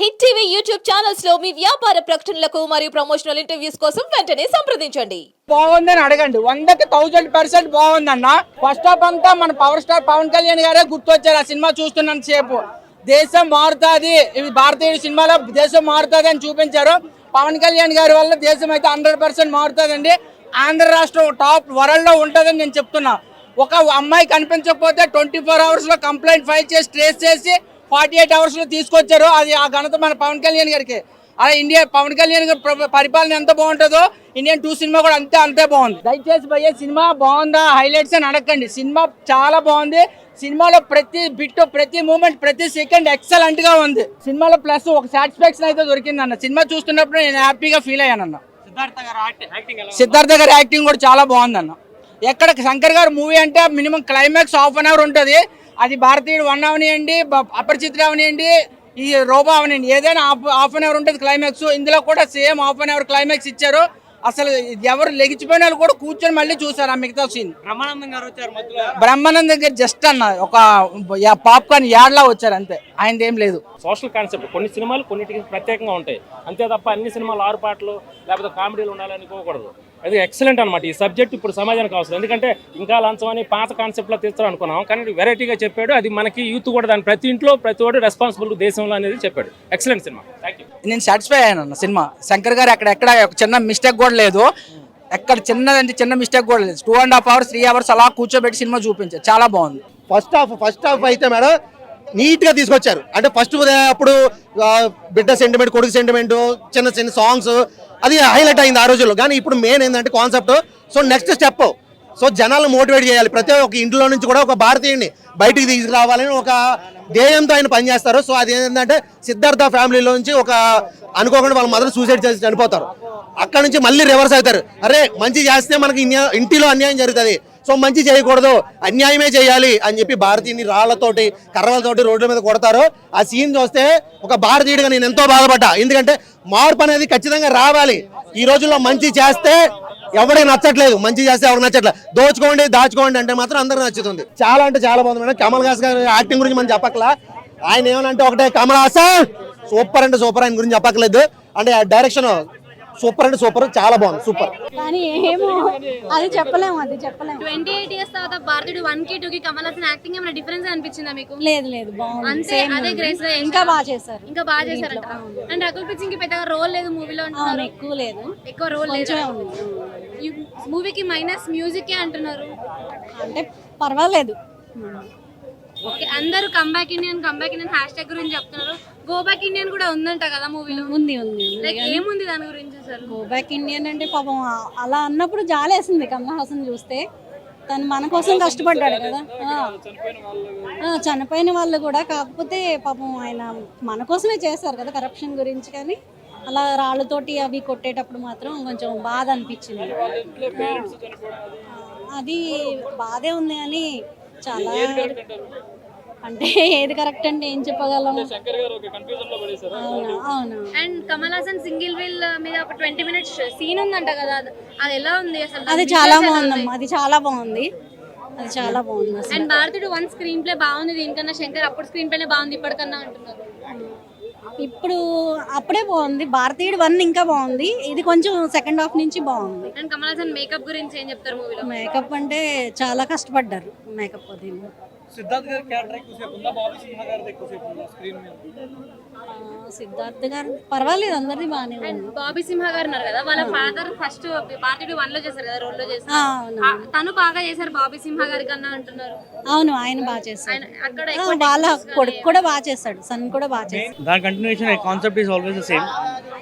Hit TV YouTube ఛానల్స్లో మీ వ్యాపార ప్రకటనలకు మరియు ప్రమోషనల్ ఇంటర్వ్యూస్ కోసం వెంటనే సంప్రదించండి. బాగుందని అడగండి. వందకి థౌజండ్ పర్సెంట్ బాగుందన్న. ఫస్ట్ ఆఫ్ అంతా మన పవర్ స్టార్ పవన్ కళ్యాణ్ గారే గుర్తొచ్చారు. ఆ సినిమా చూస్తున్నాను సేపు. దేశం మారుతుంది. ఇది భారతీయ సినిమాలో దేశం మారుతుంది అని చూపించారు. పవన్ కళ్యాణ్ గారి వల్ల దేశం అయితే హండ్రెడ్ పర్సెంట్ మారుతుందండి. ఆంధ్ర రాష్ట్రం టాప్ వరల్డ్లో ఉంటుందని నేను చెప్తున్నా. ఒక అమ్మాయి కనిపించకపోతే ట్వంటీ ఫోర్ అవర్స్లో కంప్లైంట్ ఫైల్ చేసి ట్రేస్ చేసి ఫార్టీ ఎయిట్ అవర్స్లో తీసుకొచ్చారు. అది ఆ ఘనత మన పవన్ కళ్యాణ్ గారికి. అలా ఇండియా పవన్ కళ్యాణ్ గారి ప్ర- పరిపాలన ఎంత బాగుంటుందో ఇండియన్ టూ సినిమా కూడా అంతే అంతే బాగుంది. దయచేసి భయ్య సినిమా బాగుందా? హైలైట్స్ అని అడగండి సినిమా చాలా బాగుంది. సినిమాలో ప్రతి బిట్ ప్రతి మూమెంట్ ప్రతి సెకండ్ ఎక్సలెంట్గా ఉంది. సినిమాలో ప్లస్ ఒక సాటిస్ఫాక్షన్ అయితే దొరికింది అన్న సినిమా చూస్తున్నప్పుడు నేను హ్యాపీగా ఫీల్ అయ్యాను అన్న సిద్ధార్థ గారి యాక్టింగ్ కూడా చాలా బాగుంది అన్న ఎక్కడ శంకర్ గారు మూవీ అంటే minimum climax half an hour ఉంటుంది. అది భారతీయుడు వన్ అవనియండి అపరిచితుడు అవనియండి ఈ రోబో అవనియండి. ఏదైనా హాఫ్ హాఫ్ అన్ అవర్ ఉంటుంది క్లైమాక్స్ ఇందులో కూడా same half an hour climax ఇచ్చారు. అసలు ఎవరు లెగిచిపోయిన వాళ్ళు కూడా కూర్చొని మళ్ళీ చూసారు ఆ మిగతా సీన్. బ్రహ్మానందం గారు వచ్చారు మధ్యలో. బ్రహ్మానంద్ దగ్గర జస్ట్ అన్న ఒక పాప్కార్న్ యాడ్లా వచ్చారు అంతే. ఆయనది ఏం లేదు. సోషల్ కాన్సెప్ట్ కొన్ని సినిమాలు కొన్నిటికి ప్రత్యేకంగా ఉంటాయి. అంతే తప్ప అన్ని సినిమాలు ఆరు పాటలు లేకపోతే కామెడీలు ఉండాలని అనుకోకూడదు. అది ఎక్సలెంట్ అనమాట ఈ సబ్జెక్ట్ ఇప్పుడు సమాజానికి అవసరం. ఎందుకంటే ఇంకా లంచం అని పాత కాన్సెప్ట్లో తీస్తారు అనుకున్నాం. కానీ వెరైటీగా చెప్పాడు. అది మనకి యూత్ కూడా దాని ప్రతి ఇంట్లో ప్రతి ఒక్కటి రెస్పాన్సిబుల్ దేశంలో అనేది చెప్పాడు. ఎక్సలెంట్ సినిమా థ్యాంక్ యూ నేను సాటిస్ఫై అయ్యాను అన్న సినిమా. శంకర్ గారు అక్కడ ఎక్కడ ఒక చిన్న మిస్టేక్ కూడా లేదు. ఎక్కడ చిన్నదంటే చిన్న మిస్టేక్ కూడా లేదు. Two and half hours three hours అలా కూర్చోబెట్టి సినిమా చూపించారు. చాలా బాగుంది. ఫస్ట్ హాఫ్ ఫస్ట్ హాఫ్ అయితే మేడం నీట్గా తీసుకొచ్చారు. అంటే ఫస్ట్ అప్పుడు బిడ్డ సెంటిమెంట్ కొడుకు సెంటిమెంట్ చిన్న చిన్న సాంగ్స్ అది హైలైట్ అయింది ఆ రోజుల్లో. కానీ ఇప్పుడు మెయిన్ ఏంటంటే concept so next step so జనాలను మోటివేట్ చేయాలి. ప్రతి ఒక్క ఇంట్లో నుంచి కూడా ఒక భారతీయుడిని బయటికి తీసుకురావాలని ఒక ధ్యేయంతో ఆయన పనిచేస్తారు. సో అది ఏంటంటే సిద్ధార్థ ఫ్యామిలీలో నుంచి ఒక అనుకోకుండా వాళ్ళ మదర్ సూసైడ్ చేసి చనిపోతారు. అక్కడ నుంచి మళ్ళీ రివర్స్ అవుతారు. అరే మంచి చేస్తే మనకి ఇంటిలో అన్యాయం జరుగుతుంది. సో మంచి చేయకూడదు అన్యాయమే చేయాలి అని చెప్పి భారతీయుని రాళ్ళతోటి కర్రలతోటి రోడ్ల మీద కొడతారు. ఆ సీన్ చూస్తే ఒక భారతీయుడిగా నేను ఎంతో బాధపడ్డా. ఎందుకంటే మార్పు అనేది ఖచ్చితంగా రావాలి. ఈ రోజుల్లో మంచి చేస్తే ఎవరికి నచ్చట్లేదు. మంచి చేస్తే ఎవరికి నచ్చట్లేదు. దోచుకోండి దాచుకోండి అంటే మాత్రం అందరికి నచ్చుతుంది. చాలా అంటే చాలా బాగుంది మేడం. కమల్ హాస్ గారి యాక్టింగ్ గురించి మనం చెప్పక్కలా. ఆయన ఏమనంటే ఒకటే కమల్ హాసన్! సూపర్ అంటే సూపర్. ఆయన గురించి చెప్పక్కర్లేదు. అంటే డైరెక్షన్ సూపర్ అంటే సూపర్. చాలా బాగుంది సూపర్. కానీ ఏమో అది చెప్పలేము అది చెప్పలేము. ట్వంటీ ఎయిట్ ఇయర్స్ తర్వాత భారతుడు వన్కి టూ కి కమల్ హాసన్ యాక్టింగ్ ఏమైనా డిఫరెన్స్ అనిపించిందా మీకు? లేదు లేదు బాగుంది. అంతే Same అదే ఉంది. గ్రేస్లో ఇంకా బాగా చేశారు. ఇంకా బాగా చేశారంట. అండ్ రకుల్ ప్రీత్ సింగ్కి పెద్దగా రోల్ లేదు మూవీలో అంటున్నారు. ఎక్కువ లేదు. ఎక్కువ రోల్ లేదు. కొంచెమే ఉంది. మూవీకి మైనస్ మ్యూజిక్ అంటున్నారు? అంటే పర్వాలేదు. ఓకే అందరూ comeback Indian comeback Indian hashtag గురించి చెప్తున్నారు. గో బ్యాక్ ఇండియన్ కూడా ఉందంట కదా మూవీలో? ఉంది ఉంది లైక్ ఏముంది దాని గురించి అసలు? గో బ్యాక్ ఇండియన్ అంటే పాపం అలా అన్నప్పుడు జాలేసింది కమల్ హాసన్ చూస్తే. తను మన కోసం కష్టపడ్డాడు కదా. ఆ. ఆ, చనిపోయిన వాళ్ళు కూడా కాకపోతే పాపం ఆయన మన కోసమే చేశారు కదా కరప్షన్ గురించి కానీ అలా రాళ్ళతోటి అవి కొట్టేటప్పుడు మాత్రం కొంచెం బాధ అనిపించింది. అది? బాధే ఉంది కానీ చాలా అంటే ఏది కరెక్ట్ అంటే ఏం చెప్పగలం? అవునా అవునా. And Kamal Haasan single wheel మీద ఒక ట్వంటీ మినిట్స్ సీన్ ఉందంట కదా అది- అది ఎలా ఉంది అసలు? అది చాలా బాగుందమ్మా అది చాలా బాగుంది. అది చాలా బాగుంది and Bharatudu one screenplay బాగుంది దీనికన్నా శంకర్ అప్పుడు స్క్రీన్ ప్లేనే బాగుంది ఇప్పటికన్నా అంటున్నారు. ఇప్పుడు అప్పుడే బాగుంది భారతీయుడు వన్ ఇంకా బాగుంది ఇది కొంచెం సెకండ్ హాఫ్ నుంచి బాగుంది. అండ్ కమల్ హాసన్ మేకప్ గురించి ఏం చెప్తారు మూవీలో మేకప్ అంటే చాలా కష్టపడ్డారు మేకప్ అది. సిద్ధార్థ్ గారి క్యారెక్టర్ ఎక్కువసేపు ఉందా? బాబీ సింహ గారిది ఎక్కువసేపు ఉందా స్క్రీన్ మీద? సిద్ధార్థ్ గారు పర్వాలేదు అందరిది బాగానే అండ్ ఉంది. బాబీ సింహ గారు ఉన్నారు కదా వాళ్ళ ఫాదర్ ఫస్ట్ భారతీయుడు వన్లో చేశారు కదా రోల్లో చేశారు. ఆ, అవును ఆ, తను బాగా చేశారు బాబీ సింహ గారి కన్నా అంటున్నారు. అవును ఆయన బాగా ఆయన అక్కడ ఆ, ఎక్కువ వాళ్ళ కొడుకు కూడా బాగా చేస్తాడు సన్ కూడా బాగా చేస్తాడు. దాని continuation concept is always the same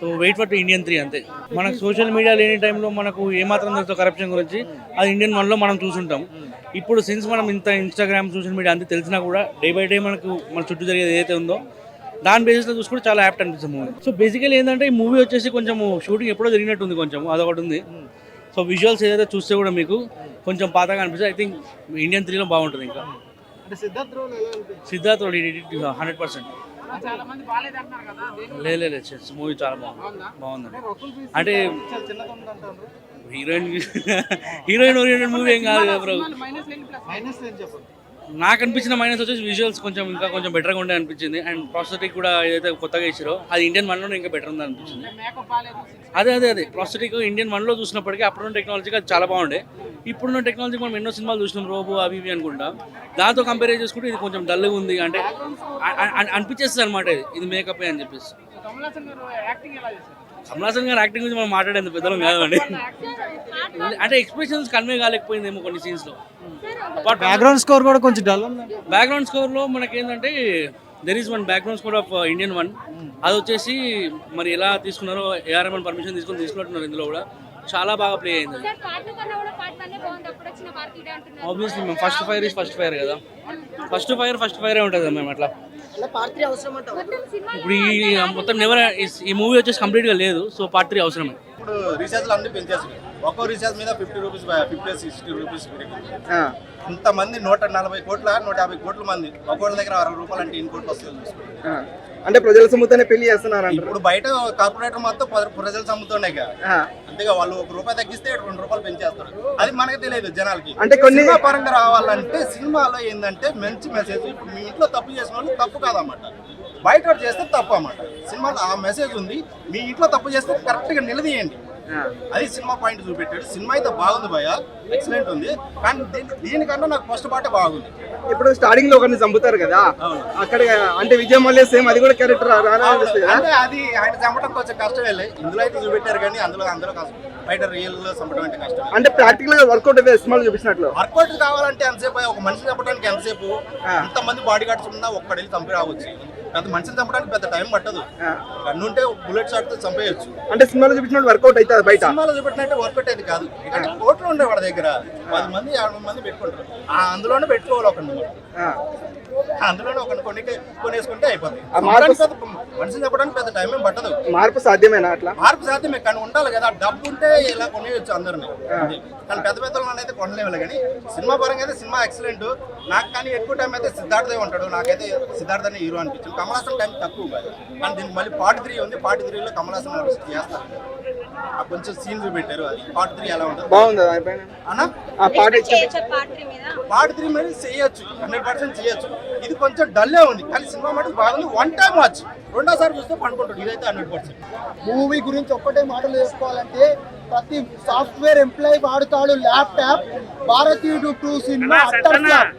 so wait for Indian three అంతే. మనకు సోషల్ మీడియా లేని టైంలో మనకు ఏమాత్రం తెలుసో కరప్షన్ గురించి అది ఇండియన్ వన్లో మనం చూసుంటాం. ఇప్పుడు సిన్స్ మనం ఇంత ఇన్స్టాగ్రామ్ సోషల్ మీడియా అంతా తెలిసినా కూడా డే బై డే మనకు మన చుట్టూ జరిగేది ఏదైతే ఉందో దాని బేసిస్లో చూసుకుంటే చాలా యాప్ట్ అనిపిస్తుంది మూవీ సో బేసికలీ ఏంటంటే ఈ మూవీ వచ్చేసి కొంచెం షూటింగ్ ఎప్పుడో జరిగినట్టు ఉంది కొంచెం అదొకటి ఉంది. సో విజువల్స్ ఏదైతే చూస్తే కూడా మీకు కొంచెం పాతగా అనిపిస్తుంది. ఐ థింక్ ఇండియన్ త్రీలో బాగుంటుంది ఇంకా. సిద్ధార్థ్ హండ్రెడ్ పర్సెంట్ లేదు లేదు మూవీ చాలా బాగుంది. బాగుందండి. అంటే హీరోయిన్ హీరోయిన్ ఓరియంటెడ్ మూవీ ఏం కాదు కదా బ్రో. నాకు అనిపించిన మైనస్ వచ్చేసి విజువల్స్ కొంచెం ఇంకా కొంచెం బెటర్గా ఉండే అనిపించింది. అండ్ ప్రాసెటిక్ కూడా ఏదైతే కొత్తగా ఇచ్చారో అది ఇండియన్ వన్లో ఇంకా బెటర్ ఉంది అనిపించింది. అదే అదే అదే. ప్రాసెటిక్ ఇండియన్ వన్లో చూసినప్పటికీ అప్పుడున్న టెక్నాలజీకి అది చాలా బాగుండే. ఇప్పుడున్న టెక్నాలజీ మనం ఎన్నో సినిమాలు చూసినాం రోబో అవి ఇవి అనుకుంటా. దాంతో కంపేర్ చేసుకుంటే ఇది కొంచెం డల్గా ఉంది. అంటే అనిపించేస్తుంది అనమాట ఇది. ఇది మేకప్ అని చెప్పేసి. కమలాసన్ గారు యాక్టింగ్ గురించి మనం మాట్లాడేంత పెద్దలం కాదండి. అంటే ఎక్స్ప్రెషన్స్ కన్వే కాలేకపోయిందేమో కొన్ని సీన్స్లో. అపార్ట్ బ్యాక్గ్రౌండ్ స్కోర్ కూడా కొంచెం డల్ ఉంది. బ్యాక్గ్రౌండ్ స్కోర్లో మనకి ఏంటంటే there is one background score of Indian one అది వచ్చేసి మరి ఎలా తీసుకున్నారో ఏఆర్ఎంఎన్ పర్మిషన్ తీసుకొని తీసుకున్నట్టున్నారు ఇందులో కూడా. చాలా బాగా ప్లే అయింది ఆబ్వియస్లీ మేము first fire is first fire కదా. ఫస్ట్ ఫైర్ ఫస్ట్ ఫైరే ఉంటుంది మేము అట్లా. ఇప్పుడు ఈ మొత్తం నెవర్ ఈ మూవీ వచ్చేసి కంప్లీట్గా లేదు సో పార్ట్ త్రీ అవసరమే. ఇప్పుడు అన్ని పెంచేసి ఒక్కో రీఛార్జ్ మీద fifty rupees fifty sixty rupees ఇంతమంది నూట నలభై కోట్ల నూట యాభై కోట్ల మంది ఒక్కొక్కళ్ళ దగ్గర అరవై రూపాయలు అంటే కోట్లు వస్తుంది. అంటే ప్రజల సొమ్ముతోనే పెళ్ళి చేస్తున్నారు ఇప్పుడు బయట కార్పొరేటర్ మొత్తం ప్రజలు కదా అంతేగా వాళ్ళు ఒక రూపాయి తగ్గిస్తే రెండు రూపాయలు పెంచేస్తారు. అది మనకి తెలియదు జనాలకి. అంటే కొన్ని- పరంగా రావాలంటే సినిమాలో ఏంటంటే మంచి మెసేజ్ ఇప్పుడు మీ ఇంట్లో తప్పు చేసిన వాళ్ళు తప్పు కాదన్నమాట. బయట చేస్తే తప్పు అన్నమాట. సినిమాలో ఆ మెసేజ్ ఉంది. మీ ఇంట్లో తప్పు చేస్తే కరెక్ట్గా నిలదీయండి. అది సినిమా పాయింట్ చూపెట్టాడు. సినిమా అయితే బాగుంది భయ ఎక్సలెంట్ ఉంది. కానీ దీని- దీనికన్నా నాకు ఫస్ట్ పాటే బాగుంది. ఇప్పుడు స్టార్టింగ్లో ఒకరిని చంపుతారు కదా. అక్కడ అంటే విజయ్ మల్య సేమ్ అది కూడా క్యారెక్టర్? అంటే అది ఆయన చంపడం కొంచెం కష్టమే ఇందులో అయితే చూపెట్టారు కానీ అందులో కష్టం బయట రియల్లో చంపడం అంటే కష్టం అంటే ప్రాక్టికల్గా వర్కౌట్ సినిమాలు చూపించినట్లు. వర్కౌట్ కావాలంటే ఎంతసేపు ఒక మనిషిని చంపడానికి ఎంతసేపు? ఎంతమంది బాడీ గార్డ్స్ ఉన్నా ఒక్కడెళ్ళి చంపి రావచ్చు. పెద్ద మనిషిని చంపడానికి పెద్ద టైం పట్టదు. గన్ను ఉంటే బుల్లెట్ షాట్తో చంపేయచ్చు. అంటే సినిమాలో చూపించినట్టు వర్కౌట్ అవుతుంది బయట? సినిమాలో చూపెట్టినట్టు వర్కౌట్ అయితే కాదు. ఇక్కడ కోట్లు ఉండే వాడి దగ్గర. పది మంది యాభై మంది పెట్టుకుంటారు. ఆ అందులోనే పెట్టుకోవాలి ఒక. అందులోనే ఒక కొన్ని కొనేసుకుంటే అయిపోతుంది మనిషిని చెప్పడానికి పెద్ద టైం ఏం పట్టదు. మార్పు సాధ్యమేనా అట్లా? మార్పు సాధ్యమే కానీ ఉండాలి కదా. డబ్బు ఉంటే ఇలా కొనేయచ్చు అందరిని. అది. కానీ పెద్ద పెద్ద వాళ్ళని అయితే కొనలేము కానీ సినిమా పరంగా అయితే సినిమా ఎక్సలెంట్ నాకు కానీ ఎక్కువ టైం అయితే సిద్ధార్థే ఉంటాడు. నాకైతే సిద్ధార్థ్ అనే హీరో అనిపించింది. కమలాసన్ టైం తక్కువ కానీ దీనికి మళ్ళీ పార్ట్ త్రీ ఉంది. పార్ట్ త్రీలో కమలాసన్ చేస్తారు ఆ కొంచెం సీన్ చూపెట్టారు అది పార్ట్ త్రీ ఎలా ఉంటుంది. బాగుంది అన్నా? పార్ట్ త్రీ మీద. చేయొచ్చు. హండ్రెడ్ పర్సెంట్ చేయొచ్చు. ఇది కొంచెం డల్లే ఉంది. కానీ సినిమా మటుకు బాగుంది. వన్ టైం వాచ్ రెండోసారి చూస్తే పండుకుంటాడు ఇదైతే హండ్రెడ్ పర్సెంట్ మూవీ గురించి ఒక్కటే మాటలు వేసుకోవాలంటే ప్రతి సాఫ్ట్వేర్ ఎంప్లాయీ వాడుతాడు ల్యాప్టాప్ భారతీయుడు టూ సినిమా అట్టర్ ఫ్లాప్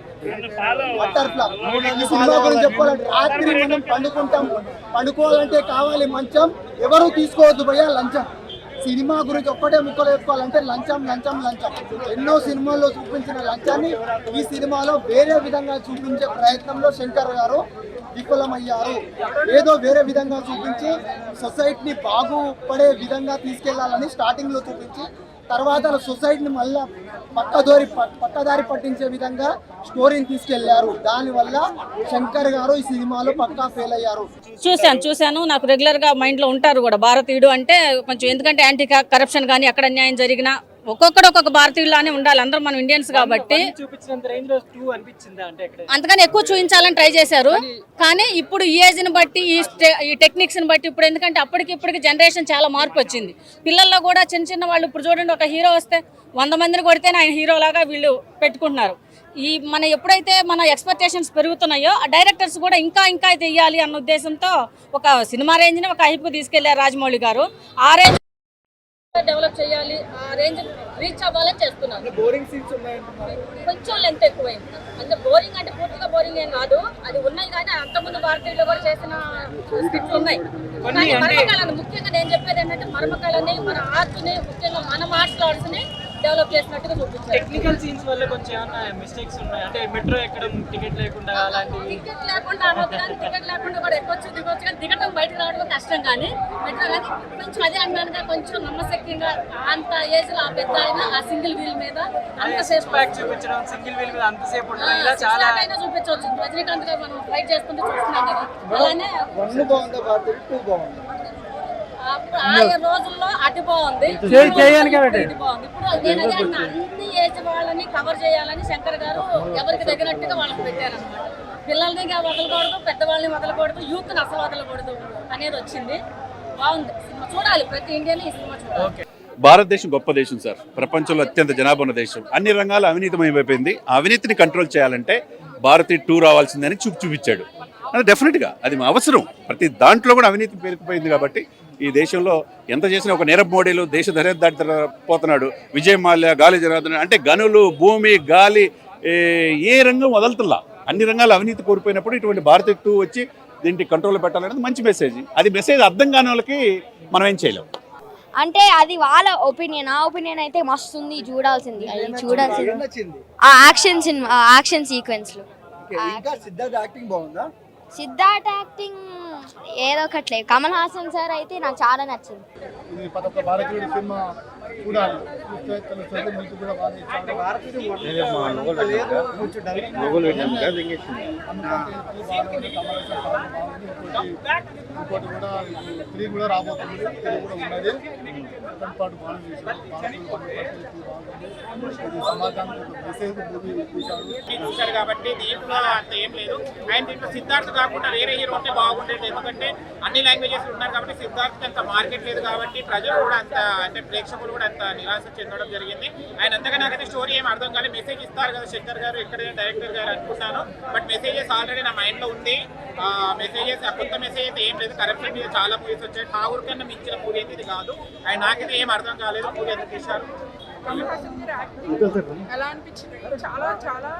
సినిమా గురించి చెప్పాలంటే రాత్రి మనం పండుకుంటాం. పండుకోవాలంటే కావాలి మంచం. ఎవరు తీసుకోవద్దు భయ్యా లంచం. సినిమా గురించి ఒక్కటే ముక్కలు చెప్పుకోవాలంటే లంచం లంచం లంచం. ఎన్నో సినిమాల్లో చూపించిన లంచాన్ని ఈ సినిమాలో వేరే విధంగా చూపించే ప్రయత్నంలో శంకర్ గారు విఫలమయ్యారు. ఏదో వేరే విధంగా చూపించి సొసైటీని బాగుపడే విధంగా తీసుకెళ్ళాలని స్టార్టింగ్లో చూపించి తర్వాత సొసైటీని మళ్ళా పక్కదోరి ప- పక్కదారి పట్టించే విధంగా స్టోరీని తీసుకెళ్ళారు. దానివల్ల శంకర్ గారు ఈ సినిమాలో పక్కా ఫెయిల్ అయ్యారు. చూశాను చూశాను. నాకు రెగ్యులర్గా మైండ్లో ఉంటారు కూడా. భారతీయుడు అంటే కొంచెం ఎందుకంటే యాంటీ కరప్షన్ కానీ ఎక్కడ అన్యాయం జరిగినా ఒక్కొక్కడు ఒక్కొక్క భారతీయులానే ఉండాలి. అందరూ మనం ఇండియన్స్ కాబట్టి అంతకని ఎక్కువ చూపించాలని ట్రై చేశారు. కానీ ఇప్పుడు ఈ ఏజ్ని బట్టి ఈ ఈ టెక్నిక్స్ని బట్టి ఇప్పుడు ఎందుకంటే అప్పటికి ఇప్పటికి జనరేషన్ చాలా మార్పు వచ్చింది. పిల్లల్లో కూడా చిన్న చిన్న వాళ్ళు ఇప్పుడు చూడండి ఒక హీరో వస్తే వంద మందిని కొడితేనే ఆయన హీరో లాగా వీళ్ళు పెట్టుకుంటున్నారు. ఈ మన ఎప్పుడైతే మన ఎక్స్పెక్టేషన్స్ పెరుగుతున్నాయో ఆ డైరెక్టర్స్ కూడా ఇంకా ఇంకా తెయ్యాలి అన్న ఉద్దేశంతో ఒక సినిమా రేంజ్ని ఒక హైప్ తీసుకెళ్ళారు రాజమౌళి గారు. ఆ రేంజ్ డెవలప్ చేయాలి ఆ రేంజ్ రీచ్ అవ్వాలని చేస్తున్నారు. బోరింగ్ సీన్స్ ఉన్నాయంటున్నారు. కొంచెం లెంత్ ఎక్కువైంది. అంటే బోరింగ్ అంటే పూర్తిగా బోరింగ్ ఏం కాదు. అది ఉన్నాయి కానీ అంతకుముందు భారతీయులు కూడా చేసిన స్క్రిప్ట్లు ఉన్నాయి. కానీ మర్మకళను ముఖ్యంగా నేను చెప్పేది ఏంటంటే మర్మకళని మన ఆర్ట్ని ముఖ్యంగా మన మార్షల్ ఆర్ట్స్ని డెవలప్ చేసినట్టుగా చూపించారు. టెక్నికల్ సీన్స్ వల్ల కొంచెం ఏమన్నా మిస్టేక్స్ ఉన్నాయి? అంటే మెట్రో ఎక్కడం టికెట్ లేకుండా అలాంటివి? టికెట్ లేకుండా అనొద్దు టికెట్ లేకుండా కూడా ఎక్కొచ్చు దిగొచ్చు కానీ దిగటం బయటకు రావడం కష్టం కానీ మెట్రో కానీ కొంచెం అదే అంటానుగా కొంచెం నమ్మశక్యంగా అంత ఏజ్లో ఆ పెద్ద ఆయన ఆ సింగిల్ వీల్ మీద అంతసేపు బ్యాక్ చూపించడం సింగిల్ వీల్ మీద అంతసేపు ఉండడం ఇలా చాలా అయినా చూపించవచ్చు. రజనీకాంత్ గారు మనం ఫైట్ చేస్తుంటే చూస్తున్నాం కదా. అలానే బాగుందా బాగుంది? రోజుల్లో అటు బాగుంది. ఇప్పుడు అన్ని ఏజ్ వాళ్ళని కవర్ చేయాలని శంకర్ గారు ఎవరికి తగినట్టుగా వాళ్ళకి పెట్టారనమాట పిల్లల్ని వదలకూడదు పెద్దవాళ్ళని వదలకూడదు యూత్ని అసలు వదలకూడదు అనేది వచ్చింది. బాగుంది. సినిమా చూడాలి ప్రతి ఇండియన్ ఈ సినిమా చూడాలి. భారతదేశం గొప్ప దేశం సార్. ప్రపంచంలో అత్యంత జనాభా ఉన్న దేశం. అన్ని రంగాలు అవినీతిమయమైపోయింది. ఆ అవినీతిని కంట్రోల్ చేయాలంటే భారతీయ టూ రావాల్సిందని చూపు చూపించాడు. డెఫినెట్గా అది మా అవసరం. ప్రతి దాంట్లో కూడా అవినీతి పేరుకుపోయింది కాబట్టి ఈ దేశంలో ఎంత చేసినా ఒక నీరబ్ మోడీలు దేశ దాటి పోతున్నాడు. విజయ్ మాల్యా గాలి జనార్దన్ అంటే గనులు భూమి గాలి ఏ, రంగం వదలుతుల్లా. అన్ని రంగాలు అవినీతి కోల్పోయినప్పుడు ఇటువంటి భారతీయ టూ వచ్చి దీనికి కంట్రోల్ పెట్టాలనేది మంచి మెసేజ్ అది మెసేజ్ అర్థం కాని వాళ్ళకి మనం ఏం చేయలేం. అంటే అది వాళ్ళ ఒపీనియన్ ఆ ఒపీనియన్ అయితే మస్తు ఉంది చూడాల్సింది. అది చూడాల్సింది. ఆ యాక్షన్ సినిమా యాక్షన్ సీక్వెన్స్లో. ఇంకా సిద్ధార్థ్ యాక్టింగ్ బాగుందా? సిద్ధార్థ్ యాక్టింగ్ ఏదో ఒకట్లే కమల్ హాసన్ సార్ అయితే నాకు చాలా నచ్చింది. ఇది ప్రతి ఒక్క భారతీయుడి సినిమా చూడాలి. చూస్తే తెలుస్తుంది మీకు కూడా బాగా ఇచ్చాడు భారతీయుడు ఇంకోటి కూడా త్రీ కూడా రాబోతుంది త్రీ కూడా ఉన్నది. అతని పాటు బాగా సమాజానికి చూశారు కాబట్టి దీంట్లో అంత ఏం లేదు. అండ్ దీంట్లో సిద్ధార్థ కాకుండా వేరే హీరో ఉంటే బాగుండేది. ఎందుకంటే అన్ని లాంగ్వేజెస్ ఉన్నారు కాబట్టి సిద్ధార్థకి అంత మార్కెట్ లేదు కాబట్టి ప్రజలు కూడా అంత అంటే ప్రేక్షకులు కూడా అంత నిరాశ చెందడం జరిగింది. ఆయన అంతగా నాకైతే స్టోరీ ఏం అర్థం కాలేదు. మెసేజ్ ఇస్తారు కదా శంకర్ గారు ఇక్కడ డైరెక్టర్ గారు అనుకున్నాను. బట్ మెసేజెస్ ఆల్రెడీ నా మైండ్లో ఉంది. మెసేజెస్ కొత్త మెసేజ్ అయితే ఏం లేదు. కరప్షన్ మీద చాలా మూవీస్ వచ్చాయి ఠాగూర్ కన్నా మించిన మూవీ అయితే ఇది కాదు. అండ్ నాకైతే ఏం అర్థం కాలేదు. మూవీ ఎందుకు తీశారు? ఎలా అనిపించింది? చాలా చాలా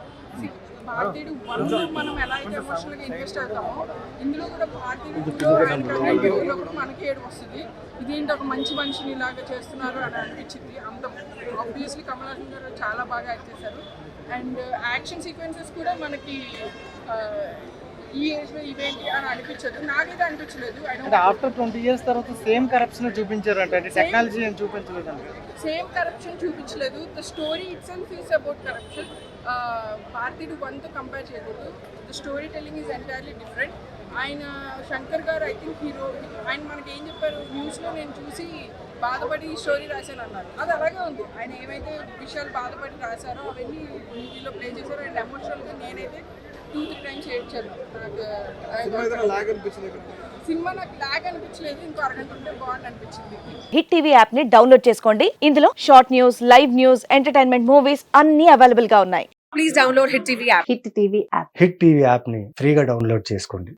భారతీయుడు వన్ మనం ఎలా అయితే ఎమోషనల్గా ఇన్వెస్ట్ అవుతామో ఇందులో కూడా భారతీయుడు two and Connect two లో కూడా మనకి ఏడు వస్తుంది. ఇదేంటి ఒక మంచి మనిషిని ఇలాగా చేస్తున్నారు అని అనిపించింది. అంత ఆబ్వియస్లీ కమల్ హాసన్ గారు చాలా బాగా యాక్ట్ చేశారు. అండ్ యాక్షన్ సీక్వెన్సెస్ కూడా మనకి ఆ, ఈ ఏజ్లో ఇవేంటి అని అనిపించదు. నాకైతే అనిపించలేదు. అంటే ఆఫ్టర్ ట్వంటీ ఇయర్స్ తర్వాత సేమ్ కరప్షన్ చూపించారు అంటే టెక్నాలజీ ఏం చూపించలేదు సేమ్ కరప్షన్ చూపించలేదు. The story itself is about corruption Bharateeyudu వన్తో compare చేయకూడదు the story telling is entirely different ఆయన శంకర్ గారు ఐ థింక్ హీరో ఆయన మనకి ఏం చెప్పారు? న్యూస్లో నేను చూసి బాధపడి ఈ స్టోరీ రాశాను అన్నారు. అది అలాగే ఉంది. ఆయన ఏమైతే విషయాలు బాధపడి రాశారో అవన్నీ మూవీలో ప్లే చేశారో అండ్ ఎమోషనల్గా నేనైతే టూ త్రీ టైమ్స్ ఏడ్చాను నాకు సినిమా నాకు లాగ్ అనిపించలేదు ఇంకో అరగంట ఉంటే బాగుంది అనిపించింది హిట్ టీవీ యాప్ని డౌన్లోడ్ చేసుకోండి. ఇందులో short news live news entertainment movies అన్ని అవైలబుల్గా ఉన్నాయి. Please download Hit TV app. Hit TV app. Hit TV యాప్ని ఫ్రీగా డౌన్లోడ్ చేసుకోండి.